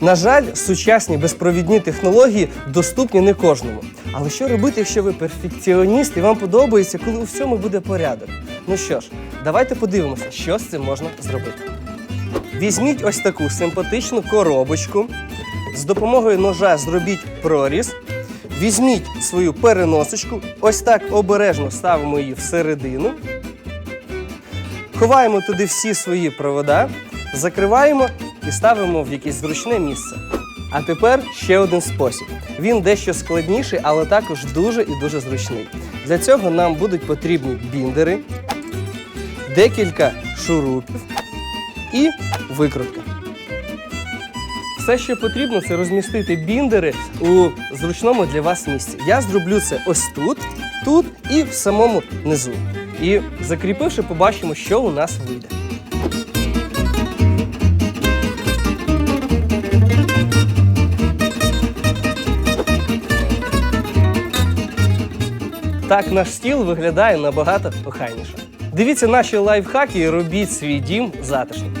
На жаль, сучасні безпровідні технології доступні не кожному. Але що робити, якщо ви перфекціоніст і вам подобається, коли у всьому буде порядок? Ну що ж, давайте подивимося, що з цим можна зробити. Візьміть ось таку симпатичну коробочку. З допомогою ножа зробіть проріз. Візьміть свою переносочку, ось так обережно ставимо її всередину. Ховаємо туди всі свої провода, закриваємо і ставимо в якесь зручне місце. А тепер ще один спосіб. Він дещо складніший, але також дуже і дуже зручний. Для цього нам будуть потрібні біндери, декілька шурупів і викрутка. Все, що потрібно, це розмістити біндери у зручному для вас місці. Я зроблю це ось тут, тут і в самому низу. І закріпивши, побачимо, що у нас вийде. Так наш стіл виглядає набагато кохайніше. Дивіться наші лайфхаки і робіть свій дім затишним.